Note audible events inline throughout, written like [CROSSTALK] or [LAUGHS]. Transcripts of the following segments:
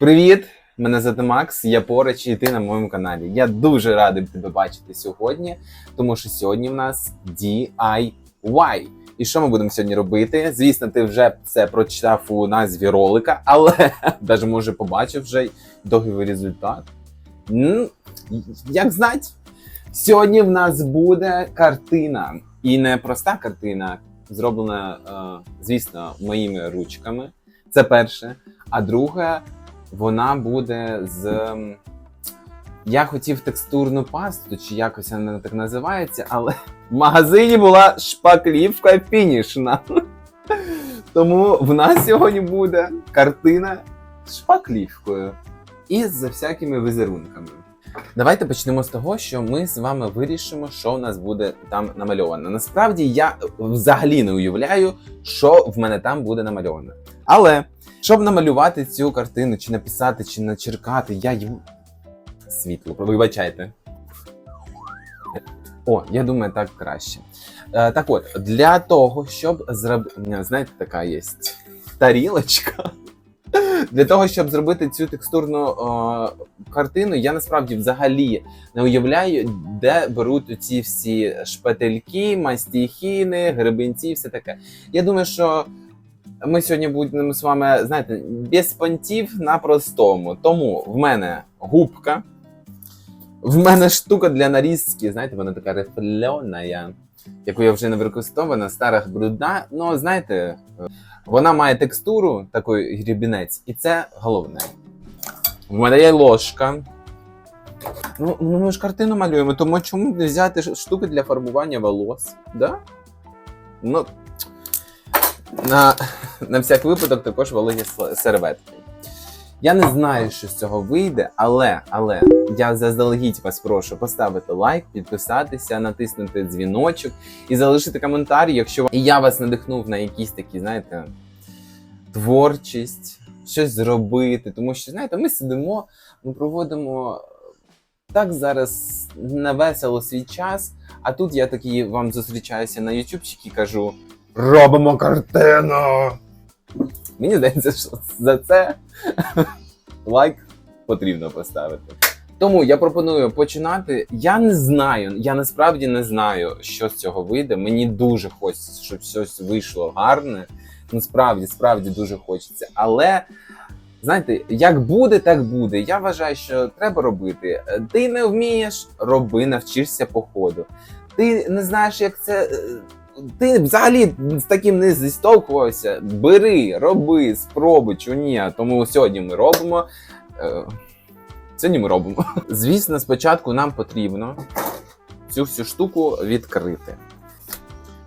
Привіт! Мене звати Макс, я поруч і ти на моєму каналі. Я дуже радий тебе бачити сьогодні, тому що сьогодні в нас DIY. І що ми будемо сьогодні робити? Звісно, ти вже це прочитав у назві ролика, але [LAUGHS] навіть може побачив вже довгий результат. Як знати, сьогодні в нас буде картина. І не проста картина, зроблена, е, звісно, моїми ручками. Це перше. А друге, вона буде з. Я хотів текстурну пасту, чи якось вона так називається, але в магазині була шпаклівка фінішна. Тому в нас сьогодні буде картина з шпаклівкою і з всякими візерунками. Давайте почнемо з того, що ми з вами вирішимо, що у нас буде там намальовано. Насправді я взагалі не уявляю, що в мене там буде намальовано. Але щоб намалювати цю картину, чи написати, чи начеркати, я їм світло, вибачайте. О, я думаю, так краще. Е, так от, для того, щоб зробити. Знаєте, така є тарілочка. Для того, щоб зробити цю текстурну о, картину, я насправді взагалі не уявляю, де беруть ці всі шпательки, мастихіни, гребенці, все таке. Я думаю, що ми сьогодні будемо з вами, знаєте, без понтів на простому. Тому в мене губка, в мене штука для нарізки, знаєте, вона така рифльона, яку я вже не використовувала, старих брудна. Ну, знаєте, вона має текстуру, такий грібінець, і це головне. В мене є ложка. Ну, ну, ми ж картину малюємо, тому чому не взяти штуки для фарбування волос? Да? Ну, на, [LAUGHS] на всяк випадок також с- серветки. Я не знаю, що з цього вийде, але, але я заздалегідь вас прошу поставити лайк, підписатися, натиснути дзвіночок і залишити коментар, якщо і я вас надихнув на якісь такі, знаєте, творчість, щось зробити. Тому що, знаєте, ми сидимо, ми проводимо так зараз на весело свій час. А тут я такий вам зустрічаюся на ютубчик і кажу: робимо картину! Мені здається, що за це лайк потрібно поставити. Тому я пропоную починати. Я не знаю, я насправді не знаю, що з цього вийде. Мені дуже хочеться, щоб щось вийшло гарне. Ну, справді, справді дуже хочеться. Але знаєте, як буде, так буде. Я вважаю, що треба робити. Ти не вмієш, роби, навчишся по ходу. Ти не знаєш, як це. Ти взагалі з таким не зістовкувався. Бери, роби, спробуй, чи ні. Тому сьогодні ми робимо. Е, Сьогодні ми робимо. [LAUGHS] Звісно, спочатку нам потрібно цю всю штуку відкрити.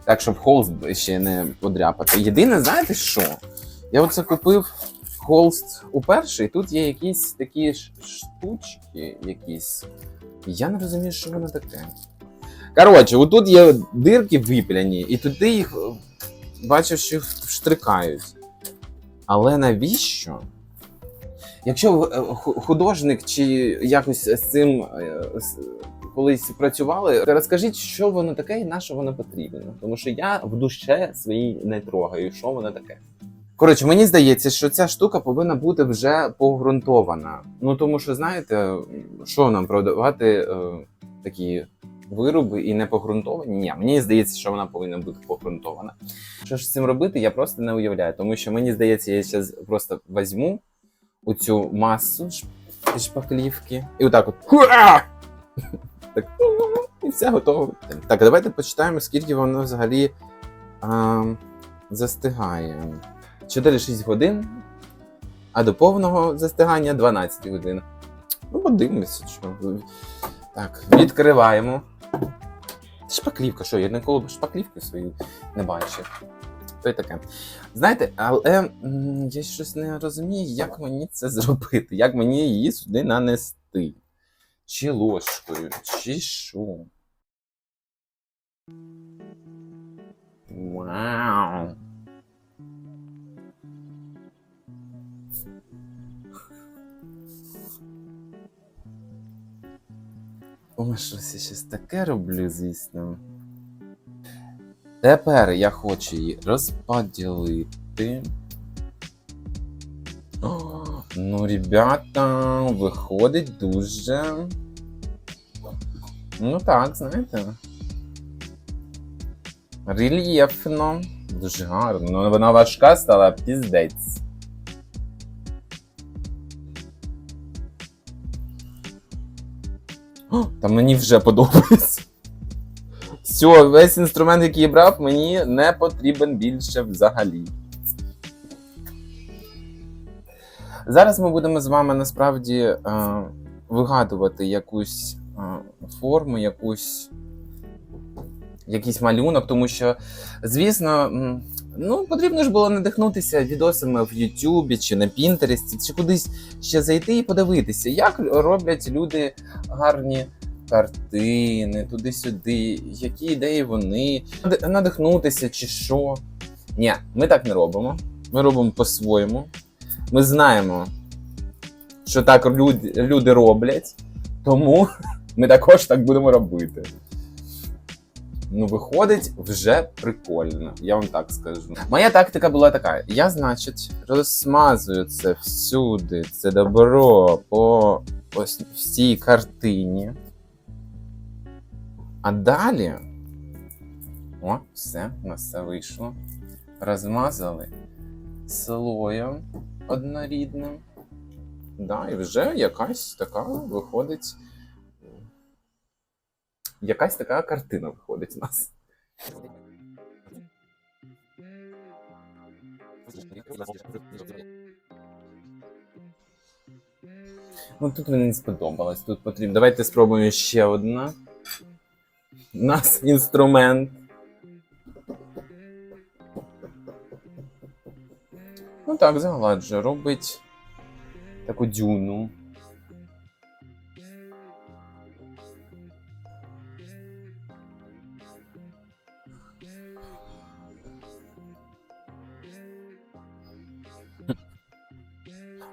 Так, щоб холст ще не подряпати. Єдине, знаєте що? Я оце купив холст уперше, і тут є якісь такі штучки, якісь. Я не розумію, що воно таке. Коротше, отут є дирки випляні, і туди їх е, бачив, що їх штрикають. Але навіщо? Якщо е, ху- художник чи якось з цим е, колись працювали, розкажіть, що воно таке і на що воно потрібно. Тому що я в душе своїй не трогаю, що воно таке. Коротше, мені здається, що ця штука повинна бути вже погрунтована. Ну тому що, знаєте, що нам продавати е, такі вироби і не погрунтовані? Ні, мені здається, що вона повинна бути погрунтована. Що ж з цим робити, я просто не уявляю, тому що мені здається, я зараз просто візьму оцю масу шпаклівки і отак от. [LAUGHS] Так, і все готово. Так, давайте почитаємо, скільки воно взагалі а, застигає. 4-6 годин, а до повного застигання 12 годин. Ну, подивимося, що. Так, відкриваємо. Шпаклівка, що я ніколи шпаклівку свою не бачив. То й таке. Знаєте, але я щось не розумію, як мені це зробити, як мені її сюди нанести. Чи ложкою, чи що. Вау. О, щось я щось таке роблю, звісно. Тепер я хочу її розподілити. Ну, ребята, виходить дуже. Ну так, знаєте. Рельєфно. Дуже гарно. Вона важка стала піздець. Та мені вже подобається. Все, весь інструмент, який я брав, мені не потрібен більше взагалі. Зараз ми будемо з вами насправді е, вигадувати якусь е, форму, якусь, якийсь малюнок, тому що, звісно, ну, потрібно ж було надихнутися відосами в Ютубі чи на Пінтересті, чи кудись ще зайти і подивитися, як роблять люди гарні картини, туди-сюди, які ідеї вони, надихнутися чи що. Ні, ми так не робимо. Ми робимо по-своєму. Ми знаємо, що так люди, люди роблять, тому [LAUGHS] ми також так будемо робити. Ну, виходить вже прикольно, я вам так скажу. Моя тактика була така: я, значить, розмазую це всюди, це добро по ось всій картині. А далі. О, все, у нас все вийшло. Розмазали слоєм однорідним. Да, і вже якась така виходить. Якась така картина виходить у нас. Ну тут мені сподобалось. Тут потрібно. Давайте спробуємо ще одна. У нас інструмент. Ну так, загладжує, робить таку дюну.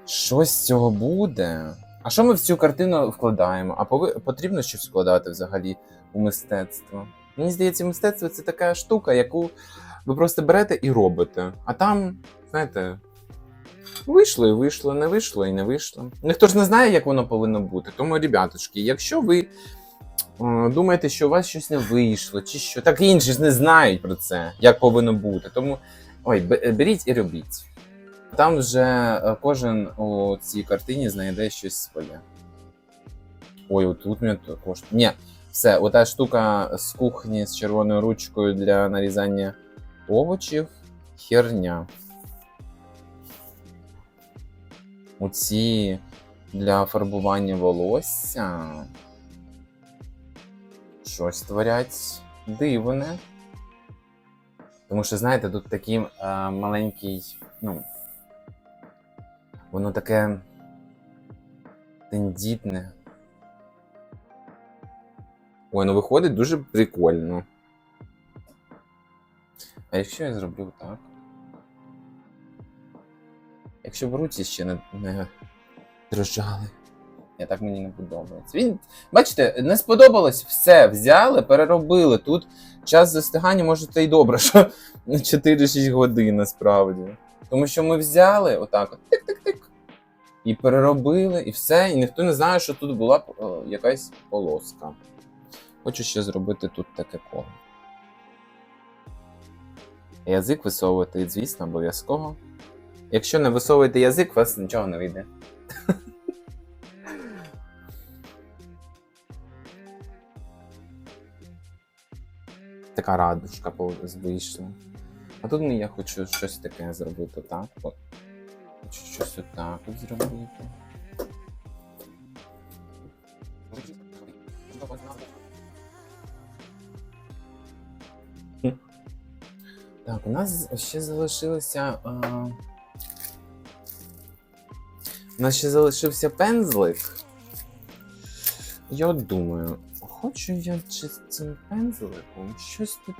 Щось з цього буде. А що ми в цю картину вкладаємо? А потрібно щось вкладати взагалі у мистецтво? Мені здається, мистецтво це така штука, яку ви просто берете і робите. А там, знаєте, вийшло і вийшло, не вийшло і не вийшло. Ніхто ж не знає, як воно повинно бути. Тому, ребятушки, якщо ви е, думаєте, що у вас щось не вийшло, чи що, так інші ж не знають про це, як повинно бути. Тому ой, беріть і робіть. Там вже е, кожен у цій картині знайде щось своє. Ой, отут мені також. Ні, все, ота штука з кухні з червоною ручкою для нарізання овочів. Херня. Оці для фарбування волосся. Щось творять дивне. Тому що, знаєте, тут такий е, маленький, ну. Воно таке тендітне. Ой, ну виходить дуже прикольно. А якщо я зроблю так? Якщо б руці ще не, не дрожали. Я так мені не подобається. Він, бачите, не сподобалось все, взяли, переробили. Тут час застигання може це й добре, що 4-6 годин насправді. Тому що ми взяли отак от тик-тик-тик. І переробили, і все, і ніхто не знає, що тут була е, якась полоска. Хочу ще зробити тут таке коло. Язик висовувати, звісно, обов'язково. Якщо не висовуєте язик, у вас нічого не вийде. [LAUGHS] Така радужка вийшла. А тут я хочу щось таке зробити, так? Хочу щось отак зробити. Так, у нас ще залишилося. А... У нас ще залишився пензлик. Я думаю, хочу я чи з цим пензликом щось тут.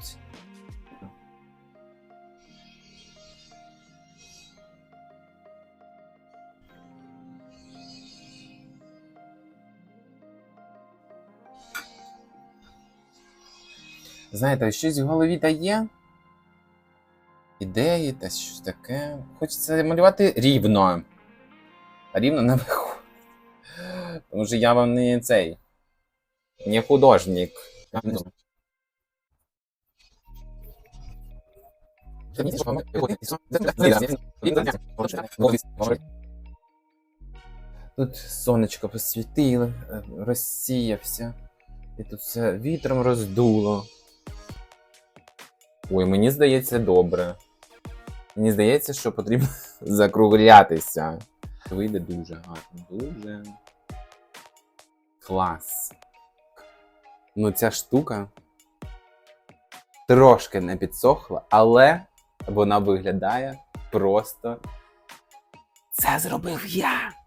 Знаєте, щось в голові та є. Ідеї та щось таке. Хочеться малювати рівно. рівно не [LAUGHS] виходить. Тому що я вам не цей. Не художник. Тут сонечко посвітило, е, розсіявся. І тут все вітром роздуло. Ой, мені здається, добре. Мені здається, що потрібно [LAUGHS] закруглятися. Вийде дуже гарно. Дуже. Клас. Ну, ця штука трошки не підсохла, але вона виглядає просто. Це зробив я!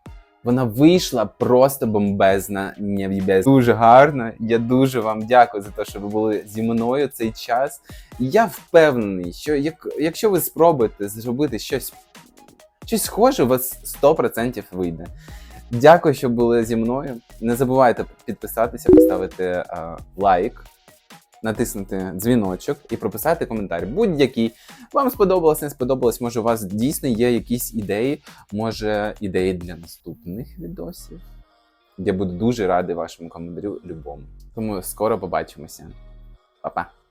Вона вийшла просто бомбезна, небезна. Дуже гарна. Я дуже вам дякую за те, що ви були зі мною цей час. Я впевнений, що як, якщо ви спробуєте зробити щось, щось схоже, у вас 100% вийде. Дякую, що були зі мною. Не забувайте підписатися, поставити е, лайк, натиснути дзвіночок і прописати коментар. Будь-який. Вам сподобалось, не сподобалось, може, у вас дійсно є якісь ідеї, може, ідеї для наступних відосів. Я буду дуже радий вашому коментарю любому. Тому скоро побачимося. Па-па!